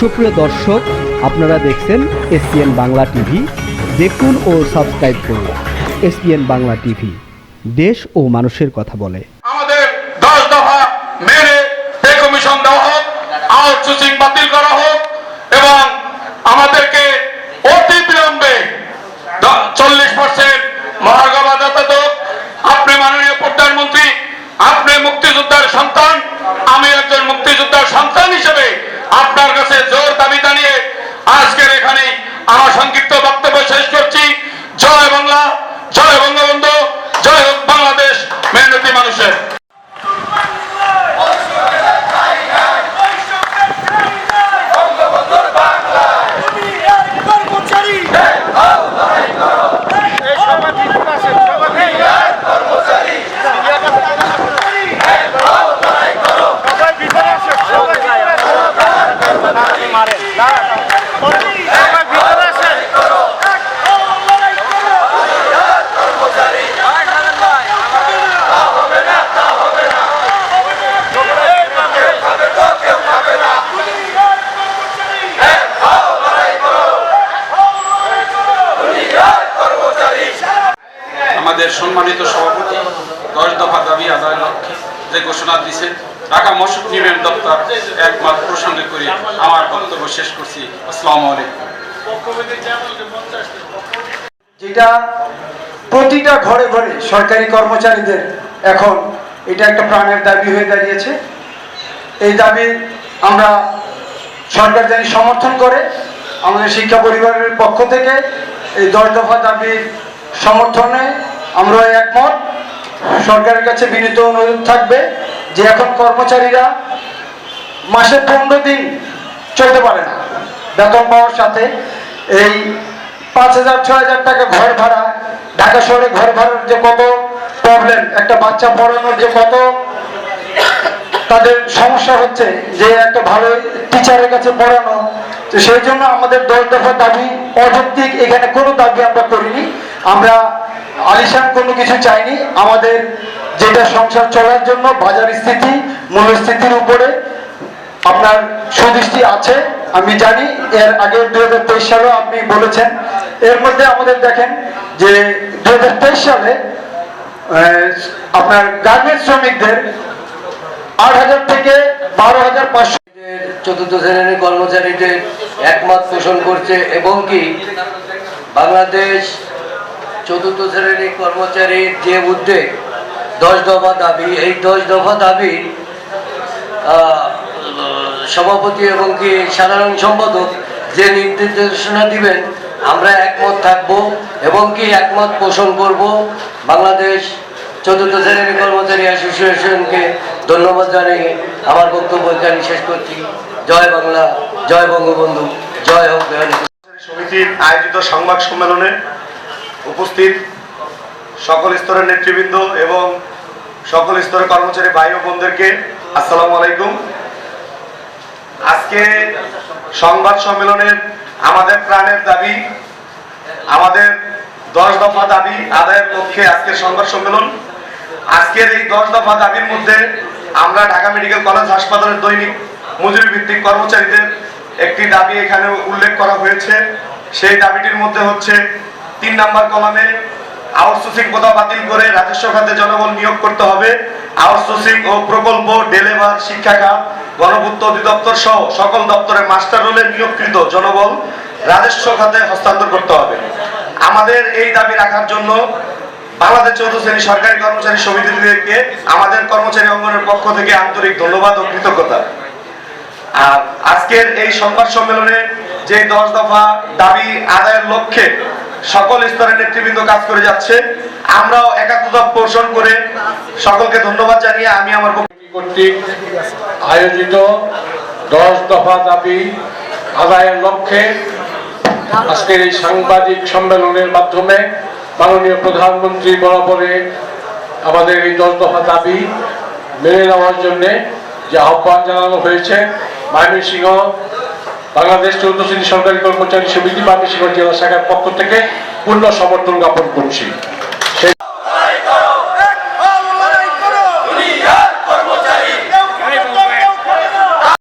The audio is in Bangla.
সুপ্রিয় দর্শক, আপনারা দেখছেন এসপিএন বাংলা টিভি। দেখুন ও সাবস্ক্রাইব করুন এসপিএন বাংলা টিভি। দেশ ও মানুষের কথা বলে। আমাদের দশ দফা মেনে পে কমিশন দেওয়া হোক আউটসোর্সিং বাতিল করা হোক এবং আমাদেরকে অতি বিলম্বে চল্লিশ পার্সেন্ট মহার্ঘ বাধাতে হোক আপনি মাননীয় প্রধানমন্ত্রী আপনি মুক্তিযোদ্ধার সন্তান আমি একজন মুক্তিযোদ্ধার সন্তান হিসেবে আপনার কাছে জোর দাবি জানিয়ে আজকের এখানে আমার সংক্ষিপ্ত বক্তব্য শেষ করছি জয় বাংলা জয় বঙ্গবন্ধু জয় হোক বাংলাদেশ মেহনতি মানুষের আমাদের সম্মানিত সভাপতি দশ দফা দাবি আদায়ের লক্ষ্যে যে ঘোষণা দিয়েছে, ঢাকা মসজিদ নিবেন দপ্তর একমাত্র প্রসঙ্গে করে আমার বক্তব্য শেষ করছি। আসসালামু যেটা প্রতিটা ঘরে ঘরে সরকারি কর্মচারীদের এখন এটা একটা প্রাণের দাবি হয়ে দাঁড়িয়েছে। এই দাবি আমরা সরকার জানি সমর্থন করে, আমাদের শিক্ষা পরিবারের পক্ষ থেকে এই দশ দফা দাবির সমর্থনে আমরা একমত। সরকারের কাছে বিনীত অনুরোধ থাকবে যে এখন কর্মচারীরা মাসে পনেরো দিন চলতে পারে না। বেতন পাওয়ার সাথে এই পাঁচ হাজার, ছয় হাজার টাকা ঘর ভাড়া, ঢাকা শহরে ঘর ভাড়ার যে কত প্রবলেম একটা বাচ্চা পড়ানোর যে কত তাদের সমস্যা হচ্ছে যে একটা ভালো টিচারের কাছে পড়ানো, তো সেই জন্য আমাদের দশ দফা দাবি, অযৌক্তিক এখানে কোনো দাবি আমরা করিনি। আমরা আলিশান কোনো কিছু চাইনি। আমাদের যেটা সংসার চলার জন্য, বাজার স্থিতি মূল্যস্থিতির উপরে আপনার সুদৃষ্টি আছে, আমি জানি। এর আগে দুই হাজার তেইশ আপনি বলেছেন। এর মধ্যে আমাদের দেখেন যে দুই হাজার তেইশ সালে আপনার গার্মেন্টস শ্রমিকদের আট হাজার থেকে বারো হাজার পাঁচশো চতুর্থ শ্রেণির কর্মচারীদের একমত পোষণ করছে এবং কি? বাংলাদেশ চতুর্থ শ্রেণির কর্মচারীর যে উদ্যোগ, দশ দফা দাবি, এই দশ দফা দাবি সভাপতি এবং কি সাধারণ সম্পাদক যে নির্দেশনা দিবেন, আমরা একমত থাকব এবং কি একমত পোষণ করব। বাংলাদেশ চতুর্থ শ্রেণির কর্মচারী অ্যাসোসিয়েশনকে ধন্যবাদ জানিয়ে আমার বক্তব্য এখানে শেষ করছি। জয় বাংলা, জয় বঙ্গবন্ধু, জয় হোক সমিতির আয়োজিত সংবাদ সম্মেলনে উপস্থিত সকল স্তরের নেতৃবৃন্দ এবং সকল স্তরের কর্মচারী ভাই ও বোনদেরকে আসসালামু আলাইকুম। আজকে সংবাদ সম্মেলনের আমাদের প্রাণের দাবি, আমাদের দশ দফা দাবি আদায়ের লক্ষ্যে আজকের সংবাদ সম্মেলন। আজকের এই দশ দফা দাবির মধ্যে আমরা ঢাকা মেডিকেল কলেজ হাসপাতালের দৈনিক মজুরি ভিত্তিক কর্মচারীদের একটি দাবি এখানে উল্লেখ করা হয়েছে। সেই দাবিটির মধ্যে হচ্ছে তিন নাম্বার কলামে আউটসোর্সিং কোথা বাতিল করে রাজস্ব খাতে জনবল নিয়োগ করতে হবে। আউটসোর্সিং ও প্রকল্প, ডেলেভার শিক্ষা খাত গণপূর্ত অধিদপ্তর সহ সকল দপ্তরে মাস্টার রোলে নিয়োগকৃত জনবল রাজস্ব খাতে হস্তান্তর করতে হবে। আমাদের এই দাবি রাখার জন্য বাংলাদেশ চৌদ্দ শ্রেণি সরকারি কর্মচারী সমিতিদেরকে আমাদের কর্মচারী অঙ্গনের পক্ষ থেকে আন্তরিক ধন্যবাদ ও কৃতজ্ঞতা। আর আজকের এই সংবাদ সম্মেলনে যে দশ দফা দাবি আদায়ের লক্ষ্যে সকল স্তরের নেতৃবৃন্দ কাজ করে যাচ্ছে। আমরাও একাত্মতা পোষণ করে সকলকে ধন্যবাদ জানিয়ে আমি আমার কর্তৃক আয়োজিত দশ দফা দাবি আদায়ের লক্ষ্যে আজকের এই সাংবাদিক সম্মেলনের মাধ্যমে মাননীয় প্রধানমন্ত্রী বরাবরে আমাদের এই দশ দফা দাবি মেনে নেওয়ার জন্য যে আহ্বান জানানো হয়েছে। ময়মনসিংহ বাংলাদেশ চৌদ্দ শ্রেণি সরকারি কর্মচারী সমিতি ময়মনসিংহ জেলা শাখার পক্ষ থেকে পূর্ণ সমর্থন জ্ঞাপন করছি।